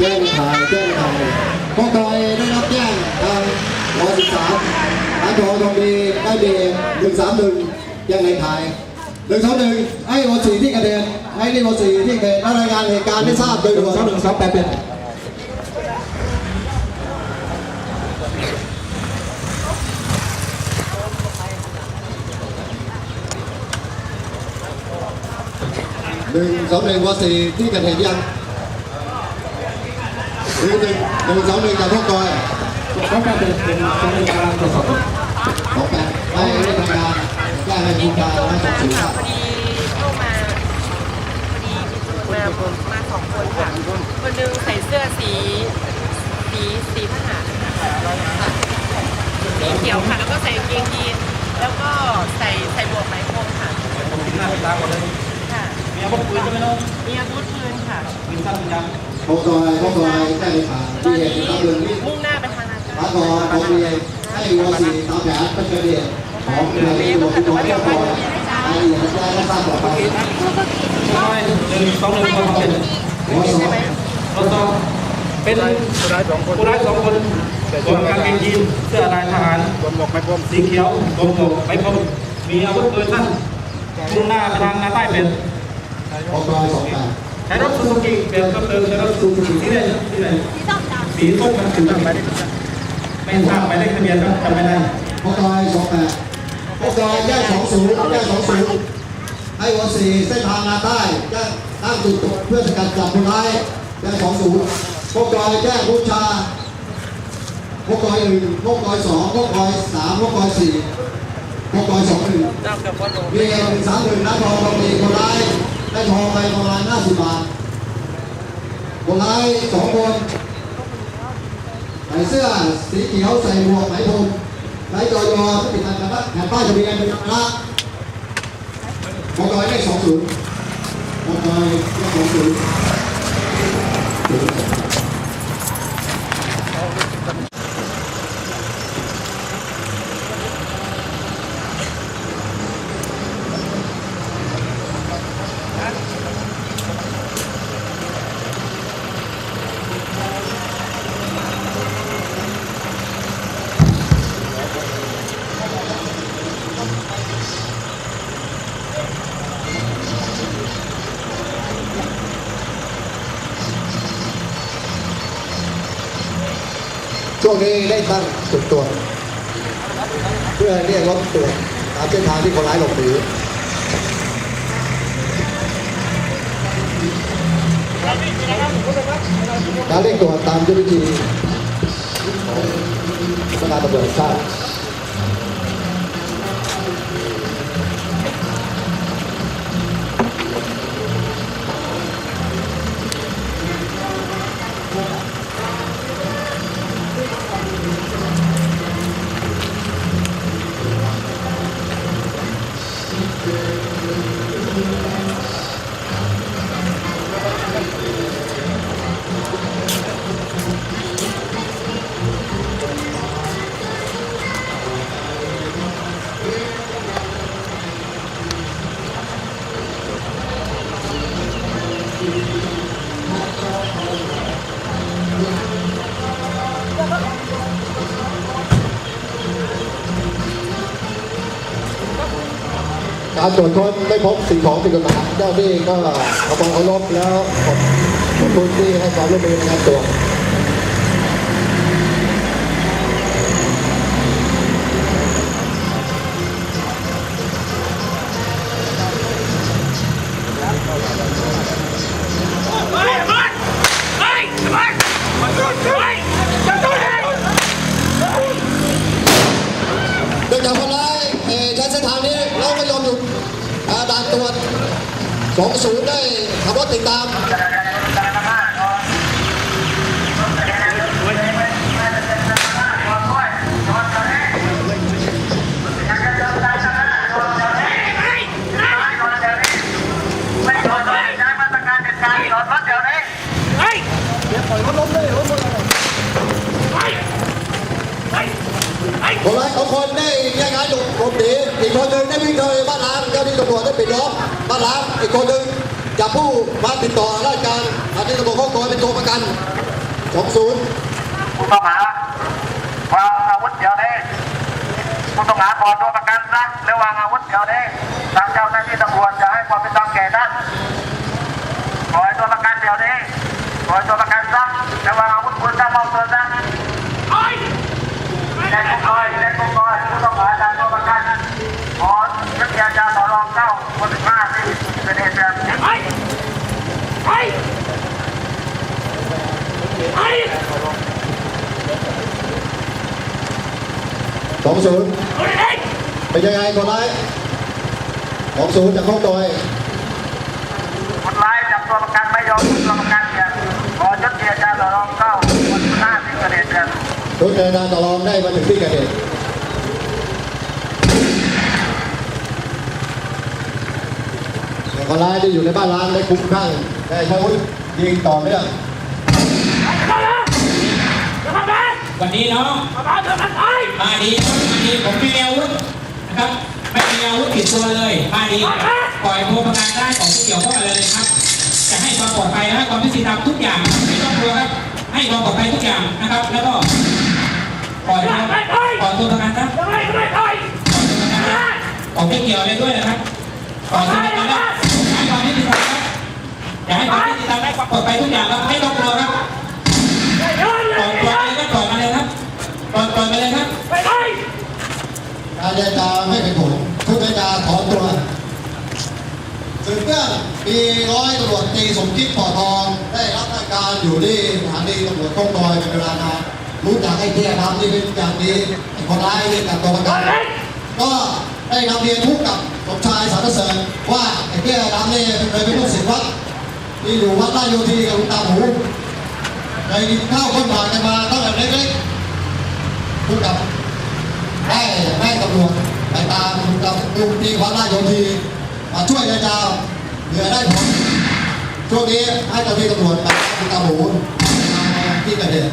จ้งทางแจ้งทางก็คอยได้รับแจ้งทางวสิบสามอาจอทองดีได้เบรหนึ่งสามหนึ่งแจ้งในถ่ายหนึ่งสองหนึ่งให้วสีที่กระเด็นให้นี่วสีที่กระเด็นรายงานเหตุการณ์ให้ทราบโดยด่วนสองหนึ่งสองแปดเป็นหนึ่งสองหนึ่งวสีที่กระเด็นยัง หนึ่งหนึ่งหนึ่งสองหนึ่งจากพวกกอยสองแปดเป็นเป็นเป็นในการตรวจสอบสองแปดให้ได้ทำงานแจ้งให้คุณการและสอบสวนทราบพอดีเข้ามาพอดีมีตำรวจมามาสองคนค่ะคนหนึงใส่เสื้อสีสีสีทหารค่ะสีเขียวค่ะแล้วก็ใส่กางเกงยีนแล้วก็ใส่ใส่หมวกไหมพรมค่ะหน้าตาหมดเลยค่ะมีอาวุธปืนใช่ไหมน้องมีอาวุธปืนค่ะปืนสั้นปืนยาว พวกกอยพวกกอยแจ้งในถ่ายตอที่นเหตุนี้การณ์เรื่องนี้มุ่งหน้าไปทางอาจารพระย์กรของเรียนให้วสีตามแผนเป็นกระเดียของเรียนที่หลวงพ่อเจ้าพ่อให้เหตุการณ์และทราบต่อไปใช่หนึ่งสองหนึ่งสองเป็นวสตรวจสอบเป็นผู้ร้ายสองคนผู้ร้ายสองคนสวมกางเกงยีนเสื้อลายทหารสวมหมวกไม้พรมสีเขียวสวมหมวกไม้พรมมีอาวุธปืนสั้นมุ่งหน้าไปทางนาใต้เป็นพวกกอยสองแปด ช้รถซูซูกิเป็นต้นเพลิงใช้รถซูซูกิที่ไหนที่ไหนสีส้มครับสีส้มไม่ทราบหมายเลขทะเบียนครับจำไม่ได้พวกกอยสองแปดพวกกอยแจ้งสองศูนย์แจ้งสองศูนย์ให้วสีเส้นทางนาใต้แจ้งตั้งจุดเพื่อสกัดจับคนร้ายแจ้งสองศูนย์พวกกอยแจ้งบูชาพวกกอยหนึ่งพวกกอยสองพวกกอยสามพวกกอยสี่พวกกอยสองหนึ่งเราเกือบว่าลงมีเงินหนึ่งสามหนึ่งนะทองบางทีคนร้ายได้ทองไปประมาณห้าสิบบาท คนร้ายสองคนใส่เสื้อสีเขียวใส่หมวกไหมพรมใช้จอยอติดแผ่นป้ายแผ่นป้ายทะเบียนเป็นพระบอกอยเลขสองศูนย์บอกอยเลขสองศูนย์ ช่วงนี้ได้ตั้งจุดตรวจเพื่อเรียกรถตรวจตามเส้นทางที่คนร้ายหลบหนีการเร่งตรวจตามยุทธวิธีของสำนักงานตำรวจแห่งชาติ การตรวจค้นไม่พบสิ่งของผิดกฎหมายเจ้าหน้าที่ก็ขอความเคารพแล้วขอบขอบคุณที่ให้ความร่วมมือในการตรวจ เนื่องจากคนร้ายเอ่อใช้เส้นทางนี้เราไม่ยอมหยุดอ่าด่านตรวจ 20ได้ขับรถติดตาม คนร้ายสองคนได้แยกย้ายหลบหนีอีกคนหนึ่งได้วิ่งเข้าไปบ้านล้างเจ้าที่ตำรวจได้ปิดล้อมบ้านล้างอีกคนหนึ่งจับผู้มาติดต่อราชการอันนี้ตำรวจข้อกอยเป็นตัวประกัน20ไปต้องหาวางอาวุธเดี๋ยวนี้ผู้ต้องหาปลอตัวประกันซะแล้ววางอาวุธเดี๋ยวนี้ทางเจ้าหน้าที่ตำรวจจะให้ความเป็นธรรมแก่ท่านปล่อยตัวประกันเดี๋ยวนี้ปล่อยตัวประกันซะแล้ววางอาวุธปืนซะมอบตัวซะ แจ้งกุ๊กน้อยแจ้งกุ๊กน้อยผู้ต้องหาทางตัวประกันขอยักยาจาต่อรองเก้าคนสิบห้าที่เป็นเหตุแบบนี้สองศูนย์เป็นยังไงคนร้ายสองศูนย์จากข้องดอยคนร้ายจับตัวประกันไม่ยอมขึ้นตัวประกันเนี่ยขอยักยาจาต่อรองเก้าคนสิบห้าที่เป็นเหตุแบบ รถเดินทางต่อรองได้มาถึงที่เกิดเหตุแต่คนร้ายที่อยู่ในบ้านร้างได้คุ้มข้างได้ใช้อาวุธยิงต่อเนื่องวันนี้น้องมาดีนะครับมาดีผมไม่มีอาวุธนะครับไม่มีอาวุธติดตัวเลยมาดีปล่อยตัวประกันได้ของผู้เกี่ยวข้องเลยครับจะให้ความปลอดภัยและความยุติธรรมทุกอย่างไม่ต้องกลัวครับให้ความปลอดภัยทุกอย่างนะครับ แล้วก็ ปล่อยตัวปล่อยตัวประกันนะปล่อยตัวประกันนะของไม่เกี่ยวอะไรด้วยนะครับปล่อยตัวประกันนะให้ความยุติธรรมครับอย่าให้ความยุติธรรมและความปลอดภัยทุกอย่างครับไม่ต้องกลัวครับปล่อยปล่อยเลยครับปล่อยมาเลยครับปล่อยปล่อยมาเลยครับการเจรจาไม่เป็นผลทุกเจรจาถอนตัวสืบเนื่องปีร้อยตำรวจตีสมคิดปอทอง ได้รับราชการอยู่ที่สถานีตำรวจก้องดอยเป็นเวลานาน รู้จักไอ้เทียดำนี่เป็นอย่างดีไอ้คนร้ายนี่กับตัวประกันก็ได้นำเรียนทุกกับสมชายสารเสริญว่าไอ้เตี้ยดำนี่เคยเป็นลูกศิษย์วัดที่อยู่วัดราชโยธีกับหลวงตาหมูเคยกินข้าวก้นบาทกันมาตั้งแต่เล็กๆทุกกับได้ได้ตำรวจไปตามกับลุงที่วัดราชโยธีมาช่วยเจรจาเหลือได้ผลช่วงนี้ให้เจ้าหน้าที่ตำรวจไปตามหลวงตาหมูที่เกิดเหตุ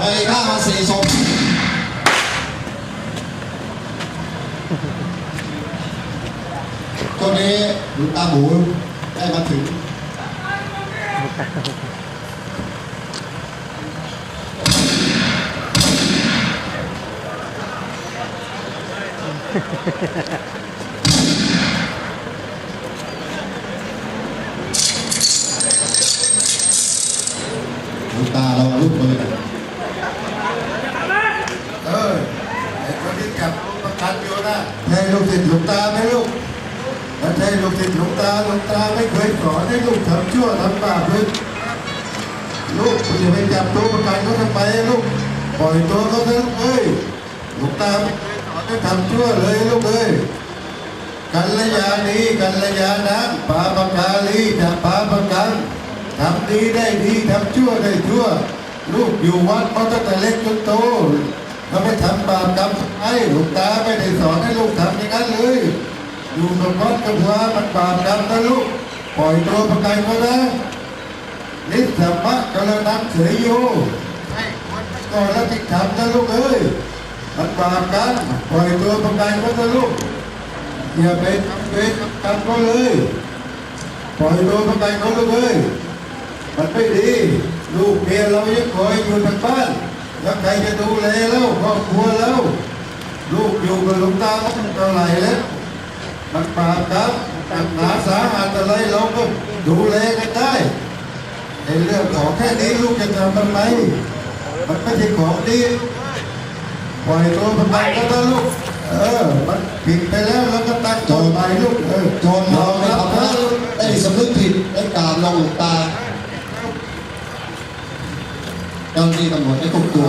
เลยฆ่ามาสี่ศพช่วงนี้หลวงตาหมูได้มาถึง หลวงตาเราลุกปืน เออไอ้คนที่จับประกันอยู่นะใช่ลูกศิษย์หลวงตาไหมลูกถ้าใช่ลูกศิษย์ หลวงตาหลวงตาไม่เคยสอนให้ลูกทำชั่วทำบาปเลยลูกคุณอย่าไปจับตัวประกันเขาทำไมลูกปล่อยตัวเขาเถอะเอ้ยหลวงตาไม่เคยสอนให้ทำชั่วเลยลูกเอ้ยกัลยาณีกัลยาณังปาปกาลีจะปาปกันทำดีได้ดีทำชั่วได้ชั่ว ลูกอยู่วัดมาตั้งแต่เล็กจนโตถ้าไม่ทำบาปกรรมไอ้หลวงตาไม่ได้สอนให้ลูกทำอย่างนั้นเลย อยู่กับวัดกับพระมันบาปกรรมนะลูกปล่อยตัวประกันเขานะนิสสัมมะกระนังเสยโยให้คนไปก่อนแล้วที่ทำนะลูกเอ้ยมันบาปกรรมปล่อยตัวประกันเขานะลูกอย่าไปทำเวรทกรรมเขาเลยปล่อยตัวประกันเขาลูกเอ้ยมันไม่ดีลูกเมียเรายังคอยอยู่ทางบ้านแล้วใครจะดูแลแล้วครอบครัวแล้วลูกอยู่กับหลวงตาตั้งเท่าไหร่แล้ว มันปราบครับหนักหนาสาหัสอะไรเราก็ดูแลกันได้ในเรื่องของแค่นี้ลูกจะทำทำไมมันไม่ใช่ของดีปล่อยตัวมันไปก็ได้ลูก เออ มันผิดไปแล้วแล้วก็ตั้งโจทย์ใหม่ลูก เออโจรเราในทำให้ได้สำนึกผิดได้กราบลงหลวงตาเจ้าหน้าที่ตำรวจได้ควบตัว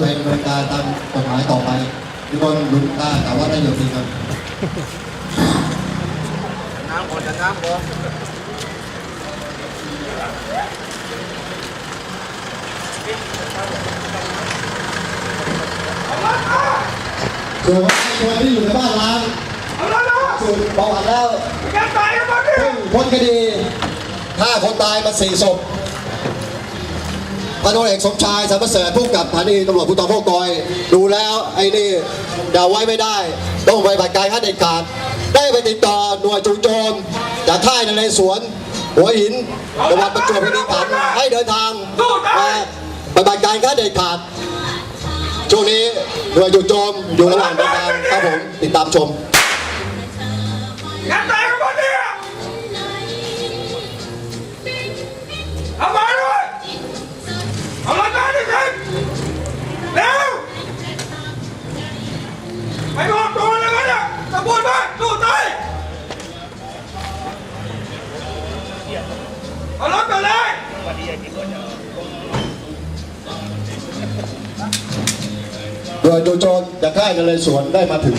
ไปดำเนินการตามกฎหมายต่อไปที่บนหลวงตาแต่ว่าได้อยู่ดีครับ ส่วนคนที่อยู่ในบ้านล้างสืบประวัติแล้วเพิ่งพ้นคดีฆ่าคนตายมาสี่ศพพันตำรวจเอกสมชายสารรเสริฐผู้กำกับสถานีตำรวจภูธรโคกอย ดูแล้วไอ้นี่เดาไว้ไม่ได้ ต้องไปบัตรการขั้นเด็ดขาด ได้ไปติดต่อหน่วยจูโจม จากค่ายนเรศวรหัวหินจังหวัดประจวบคีรีขันธ์ให้เดินทางมาปฏิบัติการค่ะเด็ดขาดช่วงนี้หน่วยจูโจมอยู่ระหว่างเดินทางครับผมติดตามชม เอารถไปเลยหน่วยโจรจากค่ายนเลยสวนได้มาถึง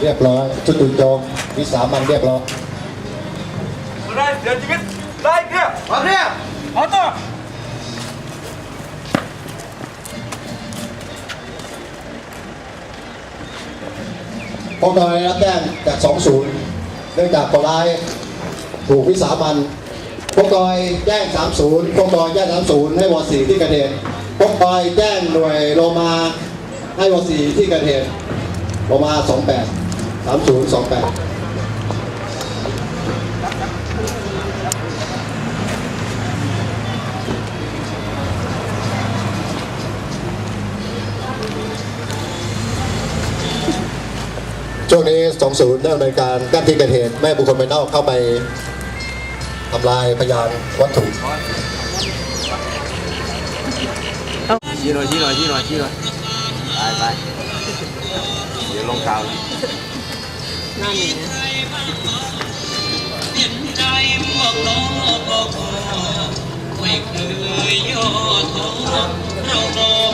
เรียบร้อยชุดจูโจมวิสามันเรียบร้อยได้เดี๋ยวชีวิตได้เนี่ยมาเนี่ยเอาตัวพอกอยรับแจ้งจาก 20 เนื่องจากคนร้ายถูกวิสามันพอกอยแจ้ง 30พอกอยแจ้ง 30 ให้วอสีที่เกิดเหตุพอกอยแจ้งหน่วยโลมาให้วอสีที่เกิดเหตุโลมา 28 30 28ช่วงนี้20เริ่มในวยการกั้นที่เกิดเหตุ แม่บุคคลภายนอกเข้าไปทำลายพยานวัตถุชี้หน่อยชี้หน่อยชี้หน่อยชี้หน่อยไปไปเดี๋ยวลงกาวเลยเห็ นใจพวกน้องก็ขอไม่เคยย่อท้อเรารอ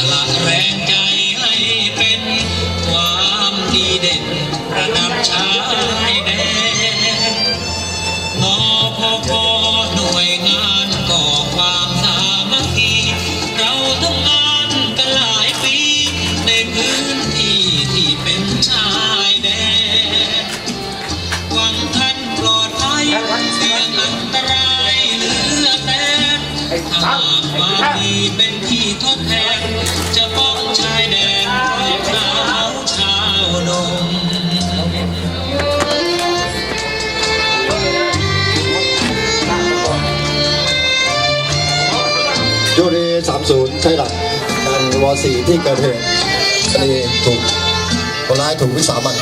สล 4 ที่เกิดเหตุนี่ถูกคนร้ายถูกวิสามัน